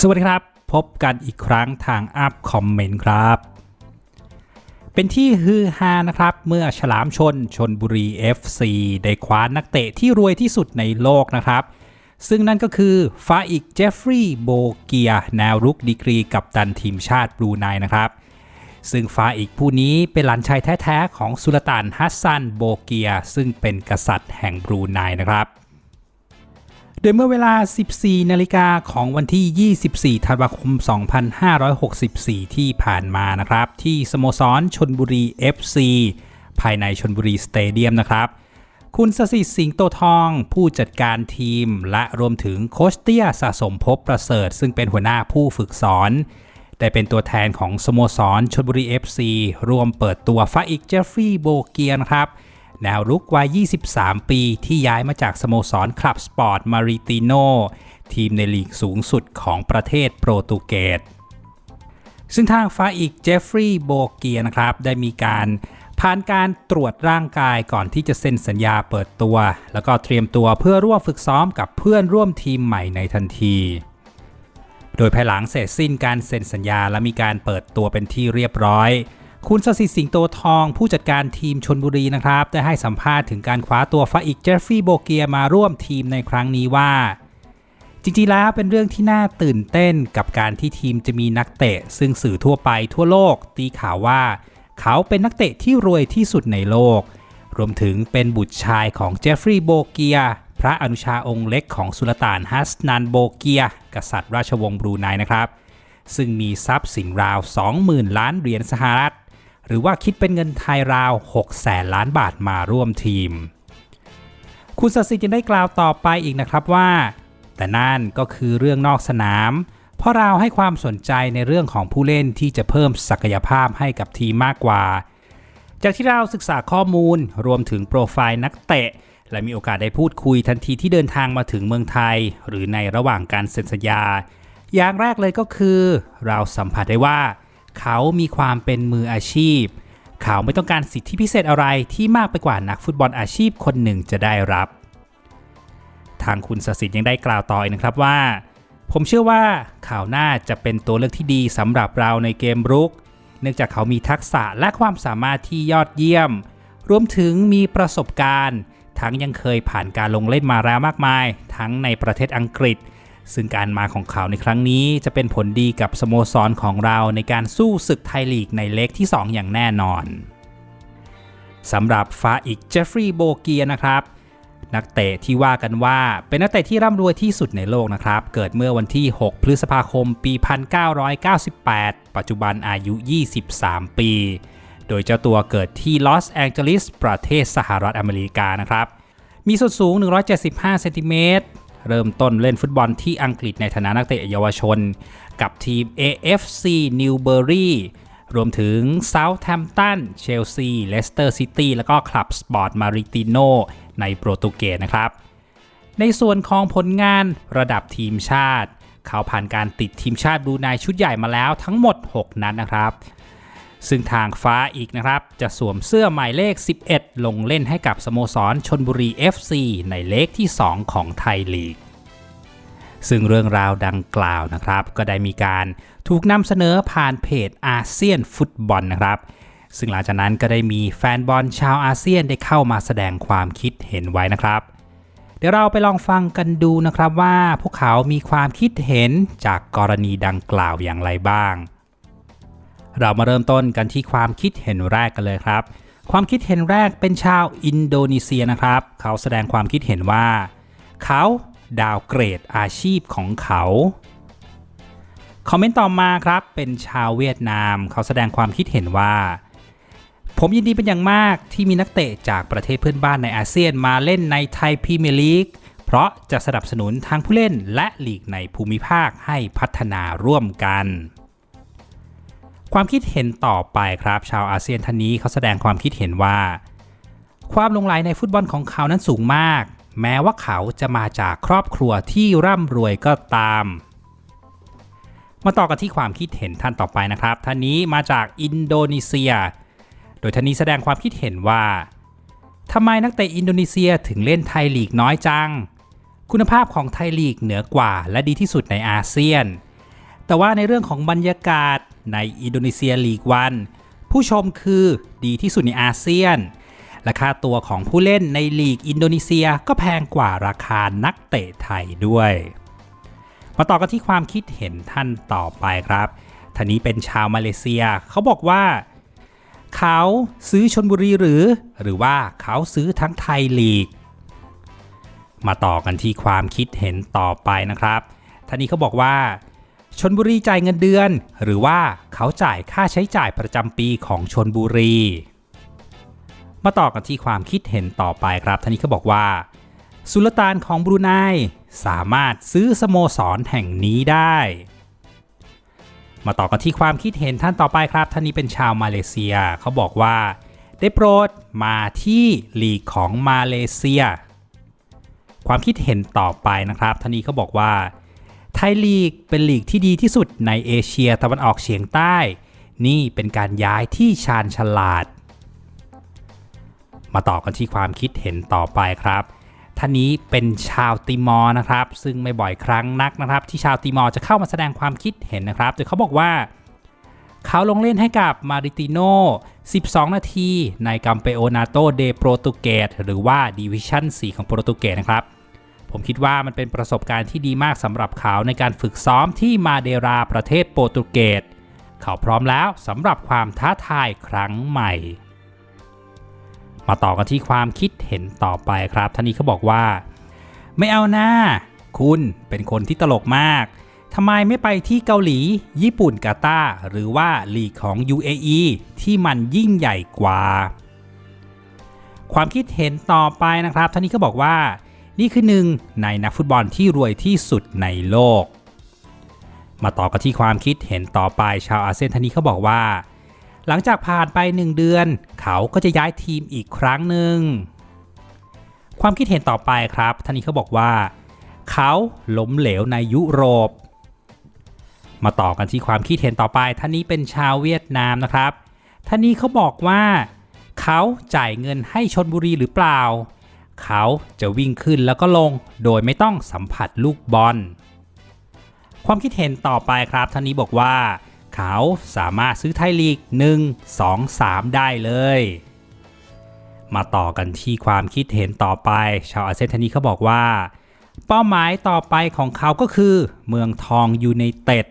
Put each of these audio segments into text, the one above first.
สวัสดีครับ พบกันอีกครั้งทางอัพคอมเมนต์ครับ เป็นที่ฮือฮานะครับ เมื่อฉลามชนชนบุรี FC ได้คว้านักเตะที่รวยที่สุดในโลกนะครับ ซึ่งนั่นก็คือฟาอิกเจฟฟรีย์โบเกียแนวรุกดีกรีกับตันทีมชาติบรูไนนะครับ ซึ่งฟาอิกผู้นี้เป็นหลานชายแท้ ๆ ของสุลต่านฮัสซันโบเกีย ซึ่งเป็นกษัตริย์แห่งบรูไนนะครับ โดยเมื่อเวลา 14 นาฬิกาของวันที่ 24 ธันวาคม 2564 ที่ผ่านมานะครับ ที่สโมสรชนบุรี FC ภายในชนบุรีสเตเดียมนะครับ คุณสสิสิสิงโตทอง ผู้จัดการทีม และรวมถึงโคชเตียสะสมภพประเสริฐ ซึ่งเป็นหัวหน้าผู้ฝึกสอนได้เป็นตัวแทนของสโมสรชนบุรี FC รวมเปิดตัวฟาอิกเจฟฟรีย์โบเกียนครับ แนวรุกวัย 23 ปีที่ย้ายมาจากสโมสรคลับสปอร์ตมาริติโนทีมในลีกสูงสุดของประเทศโปรตุเกส ซึ่งทางฟ้าอีกเจฟฟรีย์โบเกียนะครับ ได้มีการผ่านการตรวจร่างกายก่อนที่จะเซ็นสัญญาเปิดตัว แล้วก็เตรียมตัวเพื่อร่วมฝึกซ้อมกับเพื่อนร่วมทีมใหม่ในทันที โดยภายหลังเสร็จสิ้นการเซ็นสัญญาและมีการเปิดตัวเป็นที่เรียบร้อย คุณสสิสิงโตทองผู้จัดการทีมชนบุรีนะครับ ได้ให้สัมภาษณ์ถึงการคว้าตัวฟาอิกเจฟฟี่โบเกียมาร่วมทีมในครั้งนี้ว่า จริงๆแล้วเป็นเรื่องที่น่าตื่นเต้นกับการที่ทีมจะมีนักเตะ ซึ่งสื่อทั่วไปทั่วโลก ตีข่าวว่า เขาเป็นนักเตะที่รวยที่สุดในโลก รวมถึงเป็นบุตรชายของเจฟฟรีย์โบเกียพระอนุชาองค์เล็กของสุลต่านฮัสนันโบเกีย กษัตริย์ราชวงศ์บรูไนนะครับ ซึ่งมีทรัพย์สินราว 20,000 ล้านเหรียญสหรัฐ หรือว่าคิดเป็นเงินไทยราว 6 แสนล้านบาทมาร่วมทีม คุณสสิทธิ์ยังได้กล่าวต่อไปอีกนะครับว่า แต่นั่นก็คือเรื่องนอกสนาม เพราะเราให้ความสนใจในเรื่องของผู้เล่นที่จะเพิ่มศักยภาพให้กับทีมมากกว่า จากที่เราศึกษาข้อมูลรวมถึงโปรไฟล์นักเตะ และมีโอกาสได้พูดคุยทันทีที่เดินทางมาถึงเมืองไทย หรือในระหว่างการเซ็นสัญญา อย่างแรกเลยก็คือ เราสัมผัสได้ว่า เขามีความเป็นมืออาชีพ เขาไม่ต้องการสิทธิพิเศษอะไรที่มากไปกว่านักฟุตบอลอาชีพคนหนึ่งจะได้รับ ทางคุณสสิทธิ์ยังได้กล่าวต่ออีกนะครับว่า ผมเชื่อว่าเขาน่าจะเป็นตัวเลือกที่ดีสำหรับเราในเกมรุก เนื่องจากเขามีทักษะและความสามารถที่ยอดเยี่ยม รวมถึงมีประสบการณ์ ทั้งยังเคยผ่านการลงเล่นมาแล้วมากมาย ทั้งในประเทศอังกฤษ ซึ่งการมาของเขาในครั้งนี้จะเป็นผลดีกับสโมสรของเราในการสู้ศึกไทยลีกในเล็กที่ 2 อย่างแน่นอนสำหรับฟาอิกเจฟฟรีย์โบเกียนะครับ นักเตะที่ว่ากันว่าเป็นนักเตะที่ร่ำรวยที่สุดในโลกนะครับ เกิดเมื่อวันที่ 6 พฤษภาคม ปี 1998 ปัจจุบันอายุ 23 ปี โดยเจ้าตัวเกิดที่ลอสแองเจลิสประเทศสหรัฐอเมริกานะครับ มีส่วนสูง 175 เซนติเมตร เริ่มต้นเล่นฟุตบอลที่อังกฤษในฐานะนักเตะเยาวชน กับทีม AFC Newbury รวมถึง Southampton Chelsea Leicester City แล้วก็คลับสปอร์ตมาริติโนในโปรตุเกสนะครับ ในส่วนของผลงานระดับทีมชาติ เขาผ่านการติดทีมชาติบรูไนชุดใหญ่มาแล้วทั้งหมด 6 นัดนะครับ ซึ่งทางฟ้าอีกนะครับ จะสวมเสื้อหมายเลข 11 ลงเล่นให้กับสโมสรชนบุรี FC ในเลขที่ 2 ของไทยลีก ซึ่งเรื่องราวดังกล่าวนะครับ ก็ได้มีการถูกนำเสนอผ่านเพจอาเซียนฟุตบอลนะครับ ซึ่งหลังจากนั้นก็ได้มีแฟนบอลชาวอาเซียนได้เข้ามาแสดงความคิดเห็นไว้นะครับ เดี๋ยวเราไปลองฟังกันดูนะครับว่าพวกเขามีความคิดเห็นจากกรณีดังกล่าวอย่างไรบ้าง เรามาเริ่มต้นกันที่ความคิดเห็นแรกกันเลยครับ ความคิดเห็นแรกเป็นชาวอินโดนีเซียนะครับ เขาแสดงความคิดเห็นว่า เขาดาวเกรดอาชีพของเขา คอมเมนต์ต่อมาครับ เป็นชาวเวียดนาม เขาแสดงความคิดเห็นว่า ผมยินดีเป็นอย่างมากที่มีนักเตะจากประเทศเพื่อนบ้านในอาเซียนมาเล่นในไทยพรีเมียร์ลีกเพราะจะสนับสนุนทั้งผู้เล่นและลีกในภูมิภาคให้พัฒนาร่วมกัน ความคิดเห็นต่อไปครับ ชาวอาเซียนท่านนี้เขาแสดงความคิดเห็นว่า ความลงไหลในฟุตบอลของเขานั้นสูงมาก แม้ว่าเขาจะมาจากครอบครัวที่ร่ำรวยก็ตาม มาต่อกันที่ความคิดเห็นท่านต่อไปนะครับ ท่านนี้มาจากอินโดนีเซีย โดยท่านนี้แสดงความคิดเห็นว่าทำไมนักเตะอินโดนีเซียถึงเล่นไทยลีกน้อยจัง คุณภาพของไทยลีกเหนือกว่าและดีที่สุดในอาเซียน แต่ว่าในเรื่องของบรรยากาศในอินโดนีเซียลีกวัน ผู้ชมคือดีที่สุดในอาเซียน และค่าตัวของผู้เล่นในลีกอินโดนีเซียก็แพงกว่าราคานักเตะไทยด้วย มาต่อกันที่ความคิดเห็นท่านต่อไปครับท่านนี้เป็นชาวมาเลเซีย เขาบอกว่า เขาซื้อชนบุรีหรือ หรือว่าเขาซื้อทั้งไทยลีก มาต่อกันที่ความคิดเห็นต่อไปนะครับท่านนี้เขาบอกว่า ชนบุรีจ่ายเงินเดือน หรือว่าเขาจ่ายค่าใช้จ่ายประจำปีของชนบุรี มาต่อกันที่ความคิดเห็นต่อไปครับท่านนี้เขาบอกว่า สุลต่านของบรูไนสามารถซื้อสโมสรแห่งนี้ได้ มาต่อกันที่ความคิดเห็นท่านต่อไปครับ ท่านนี้เป็นชาวมาเลเซียเขาบอกว่า ได้โปรดมาที่ลีกของมาเลเซีย ความคิดเห็นต่อไปนะครับท่านนี้เขาบอกว่า ไทยลีกเป็นลีกที่ดีที่สุดในเอเชียตะวันออกเฉียงใต้ นี่เป็นการย้ายที่ชาญฉลาด มาต่อกันที่ความคิดเห็นต่อไปครับท่านนี้เป็นชาวติมอร์นะครับ ซึ่งไม่บ่อยครั้งนักนะครับ ที่ชาวติมอร์จะเข้ามาแสดงความคิดเห็นนะครับโดยเขาบอกว่า เขาลงเล่นให้กับมาริติโน 12 นาที ในกัมเปโอนาโตเดโปรตุเกสหรือว่าดิวิชั่น 4 ของโปรตุเกสนะครับ ผมคิดว่ามันเป็นประสบการณ์ที่ดีมากสำหรับเขาในการฝึกซ้อมที่มาเดราประเทศโปรตุเกส เขาพร้อมแล้วสำหรับความท้าทายครั้งใหม่ มาต่อกันที่ความคิดเห็นต่อไปครับท่านนี้เขาบอกว่า ไม่เอาหน้า คุณเป็นคนที่ตลกมากทำไมไม่ไปที่เกาหลี ญี่ปุ่นกาตาหรือว่าลีกของ UAE ที่มันยิ่งใหญ่กว่า ความคิดเห็นต่อไปนะครับท่านนี้ก็บอกว่า นี่คือหนึ่งในนักฟุตบอลที่รวยที่สุดในโลก มาต่อกันที่ความคิดเห็นต่อไปชาวอาเซียนท่านนี้เขาบอกว่า หลังจากผ่านไป 1 เดือน เขาก็จะย้ายทีมอีกครั้งหนึ่งความคิดเห็นต่อไปครับท่านนี้เขาบอกว่า เขาล้มเหลวในยุโรป มาต่อกันที่ความคิดเห็นต่อไป ท่านนี้เป็นชาวเวียดนามนะครับ ท่านนี้เขาบอกว่า เขาจ่ายเงินให้ชนบุรีหรือเปล่า เขาจะวิ่งขึ้นแล้วก็ลงโดยไม่ต้องสัมผัสลูกบอล ความคิดเห็นต่อไปครับท่านนี้บอกว่า เขาสามารถซื้อไทยลีก 1 2 3 ได้เลย มาต่อกันที่ความคิดเห็นต่อไป ชาวอาเซนท่านนี้เขาบอกว่า เป้าหมายต่อไปของเขาก็คือ เมืองทองยูไนเต็ด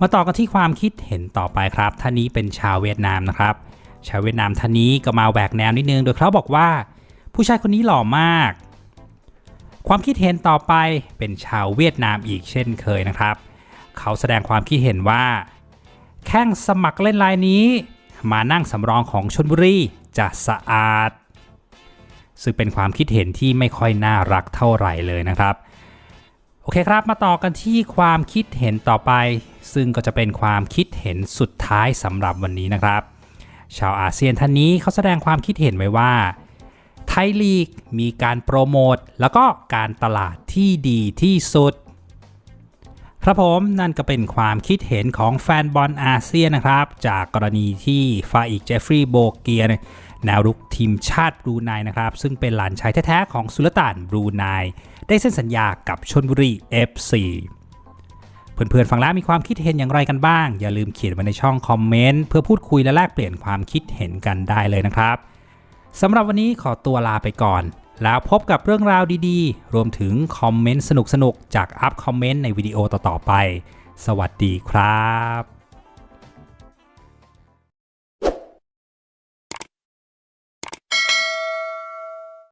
มาต่อกันที่ความคิดเห็นต่อไปครับท่านนี้เป็นชาวเวียดนามนะครับ ชาวเวียดนามท่านนี้ก็มาแหวกแนวนิดนึงโดยเขาบอกว่า ผู้ชายคนนี้หล่อมาก ความคิดเห็นต่อไปเป็นชาวเวียดนามอีกเช่นเคยนะครับ เขาแสดงความคิดเห็นว่า แข้งสมัครเล่นลายนี้ มานั่งสำรองของชนบุรีจะสะอาด ซึ่งเป็นความคิดเห็นที่ไม่ค่อยน่ารักเท่าไหร่เลยนะครับโอเคครับ มาต่อกันที่ความคิดเห็นต่อไป ซึ่งก็จะเป็นความคิดเห็นสุดท้ายสำหรับวันนี้นะครับ ชาวอาเซียนท่านนี้เขาแสดงความคิดเห็นไว้ว่า ยลีก มีการโปรโมทแล้วก็การตลาดที่ดีที่สุด ครับผมนั่นก็เป็นความคิดเห็นของแฟนบอลอาเซียนนะครับ จากกรณีที่ฟาอิกเจฟฟรีย์โบเกียแนวรุกทีมชาติบรูไนนะครับ ซึ่งเป็นหลานชายแท้ๆของสุลต่านบรูไนได้เซ็นสัญญากับชนบุรี FC เพื่อนๆ ฟังแล้วมีความคิดเห็นอย่างไรกันบ้าง อย่าลืมเขียนไว้ในช่องคอมเมนต์ เพื่อพูดคุยและแลกเปลี่ยนความคิดเห็นกันได้เลยนะครับ สำหรับวันนี้ขอตัวลาไปก่อน แล้วพบกับเรื่องราวดีๆ รวมถึงคอมเมนต์สนุกๆ จากอัพคอมเมนต์ในวิดีโอต่อๆไป สวัสดีครับ